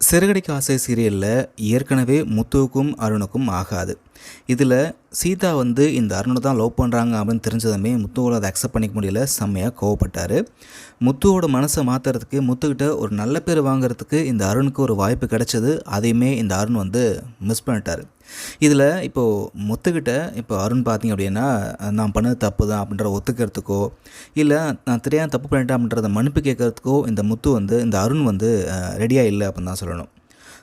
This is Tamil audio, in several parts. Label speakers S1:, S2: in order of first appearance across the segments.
S1: சிறுகடிக்கு ஆசை சீரியலில் ஏற்கனவே முத்துவுக்கும் அருணுக்கும் ஆகாது. இதில் சீதா வந்து இந்த அருணை தான் லவ் பண்ணுறாங்க அப்படின்னு தெரிஞ்சதுமே முத்துவோட அதை அக்செப்ட் பண்ணிக்க முடியல செம்மையாக கோவப்பட்டார். முத்துவோட மனசை மாற்றுறதுக்கு முத்துக்கிட்ட ஒரு நல்ல பேர் வாங்குறதுக்கு இந்த அருணுக்கு ஒரு வாய்ப்பு கிடைச்சது. அதையுமே இந்த அருண் வந்து மிஸ் பண்ணிட்டார். இதில் இப்போது முத்துக்கிட்ட இப்போ அருண் பார்த்தீங்க அப்படின்னா நான் பண்ணது தப்பு தான் அப்படின்ற ஒத்துக்கிறதுக்கோ இல்லை நான் தெரியாமல் தப்பு பண்ணிட்டேன் அப்படின்றத மன்னிப்பு கேட்கறதுக்கோ இந்த முத்து வந்து இந்த அருண் வந்து ரெடியாக இல்லை அப்படின்னு தான் சொல்லணும்.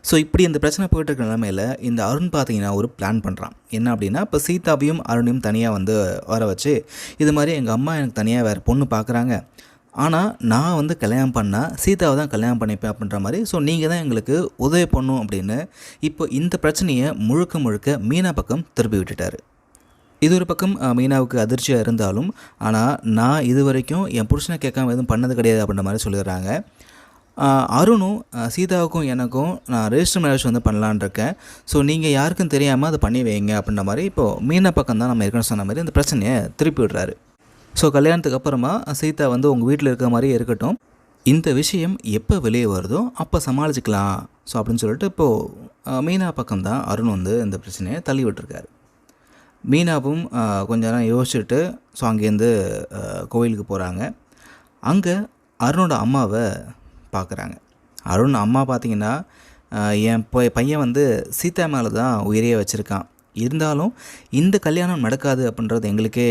S1: ஸோ இப்படி இந்த பிரச்சனை போயிட்டு இருக்க நிலமையில் இந்த அருண் பார்த்தீங்கன்னா ஒரு பிளான் பண்ணுறான் என்ன அப்படின்னா இப்போ சீதாவையும் அருணையும் தனியாக வந்து வர வச்சு இது மாதிரி எங்கள் அம்மா எனக்கு தனியாக வேறு பொண்ணு பார்க்குறாங்க ஆனால் நான் வந்து கல்யாணம் பண்ணால் சீதாவை தான் கல்யாணம் பண்ணிப்பேன் அப்படின்ற மாதிரி ஸோ நீங்கள் தான் எங்களுக்கு உதவி பண்ணும் அப்படின்னு இப்போ இந்த பிரச்சனையை முழுக்க முழுக்க மீனா பக்கம் திருப்பி விட்டுட்டார். இது ஒரு பக்கம் மீனாவுக்கு அதிர்ச்சியாக இருந்தாலும் ஆனால் நான் இது வரைக்கும் என் புருஷனை கேட்காம எதுவும் பண்ணது கிடையாது அப்படின்ற மாதிரி சொல்லிடுறாங்க. அருணும் சீதாவுக்கும் எனக்கும் நான் ரெஜிஸ்டர் மேரேஜ் வந்து பண்ணலான்னு இருக்கேன். ஸோ நீங்கள் யாருக்கும் தெரியாமல் அதை பண்ணி வைங்க அப்படின்ற மாதிரி இப்போது மீனா பக்கம் தான் நம்ம ஏற்கனவே சொன்ன மாதிரி இந்த பிரச்சனையை திருப்பி விடுறாரு. ஸோ கல்யாணத்துக்கு அப்புறமா சீதா வந்து உங்கள் வீட்டில் இருக்கிற மாதிரி இருக்கட்டும். இந்த விஷயம் எப்போ வெளியே வருதோ அப்போ சமாளிச்சுக்கலாம். ஸோ அப்படின்னு சொல்லிட்டு இப்போது மீனா பக்கம் தான் அருண் வந்து இந்த பிரச்சனையை தள்ளி விட்டுருக்காரு. மீனாவும் கொஞ்ச நேரம் யோசிச்சுட்டு ஸோ அங்கேருந்து கோவிலுக்கு கோயிலுக்கு போகிறாங்க அங்கே அருணோட அம்மாவை பார்க்குறாங்க. அருண் அம்மா பார்த்தீங்கன்னா என் பொ- பையன் வந்து சீதா மேலே தான் உயிரையே வச்சுருக்கான். இருந்தாலும் இந்த கல்யாணம் நடக்காது அப்படின்றது எங்களுக்கே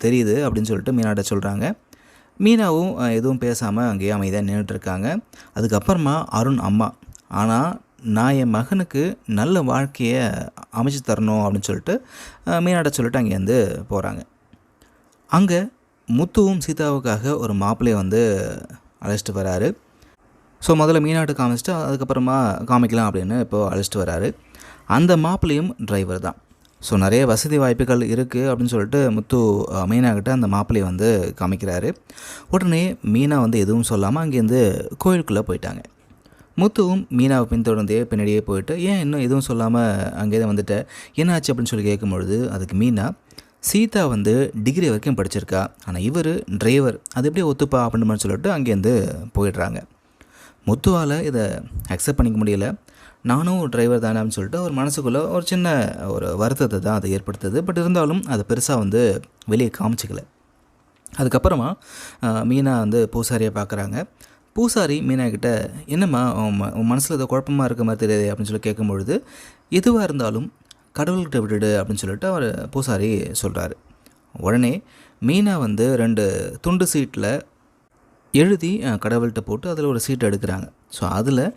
S1: தெரியுது அப்படின்னு சொல்லிட்டு மீனாட்ட சொல்கிறாங்க மீனாவும் எதுவும் பேசாமல் அங்கேயே அமைதியாக நின்றுட்டு இருக்காங்க அதுக்கப்புறமா அருண் அம்மா ஆனால் நான் என் மகனுக்கு நல்ல வாழ்க்கையை அமைச்சு தரணும் அப்படின்னு சொல்லிட்டு மீனாட மீனாட்ட சொல்லிட்டு அங்கேருந்து போகிறாங்க அங்கே முத்துவும் சீதாவுக்காக ஒரு மாப்பிள்ளையை வந்து அழைச்சிட்டு வராரு. ஸோ முதல்ல மீனாட்டு காமிச்சிட்டு அதுக்கப்புறமா காமிக்கலாம் அப்படின்னு இப்போது அழைச்சிட்டு வராரு. அந்த மாப்பிள்ளையும் டிரைவர் தான். ஸோ நிறைய வசதி வாய்ப்புகள் இருக்குது அப்படின்னு சொல்லிட்டு முத்து மீனாக்கிட்ட அந்த மாப்பிள்ளையை வந்து காமிக்கிறாரு. உடனே மீனா வந்து எதுவும் சொல்லாமல் அங்கேருந்து கோயிலுக்குள்ளே போயிட்டாங்க. முத்துவும் மீனாவை பின்தொடர்ந்தே பின்னாடியே போயிட்டு ஏன் இன்னும் எதுவும் சொல்லாமல் அங்கேயே வந்துட்ட? என்னாச்சு? அப்படின்னு சொல்லி கேட்கும்பொழுது அதுக்கு மீனா சீதா வந்து டிகிரி வரைக்கும் படிச்சிருக்கா. ஆனால் இவர் டிரைவர் அது எப்படி ஒத்துப்பா? அப்படின்னு சொல்லிட்டு அங்கேருந்து போயிடுறாங்க. முத்துவால் இதை அக்செப்ட் பண்ணிக்க முடியல. நானும் ஒரு டிரைவர் தானே அப்படின்னு சொல்லிட்டு அவர் மனசுக்குள்ளே ஒரு சின்ன ஒரு வருத்தத்தை தான் அதை ஏற்படுத்துது. பட் இருந்தாலும் அதை பெருசாக வந்து வெளியே காமிச்சிக்கல. அதுக்கப்புறமா மீனா வந்து பூசாரியை பார்க்குறாங்க. பூசாரி மீனா கிட்ட என்னம்மா உன் ம- மனசில் ஏதோ குழப்பமாக இருக்க மாதிரி தெரியாது அப்படின்னு சொல்லி கேட்கும்பொழுது எதுவாக இருந்தாலும் கடவுள்கிட்ட விட்டுடு அப்படின்னு சொல்லிட்டு அவர் பூசாரி சொல்கிறாரு உடனே மீனா வந்து ரெண்டு துண்டு சீட்டில் எழுதி கடவுள்கிட்ட போட்டு அதில் ஒரு சீட் எடுக்கிறாங்க. ஸோ அதில்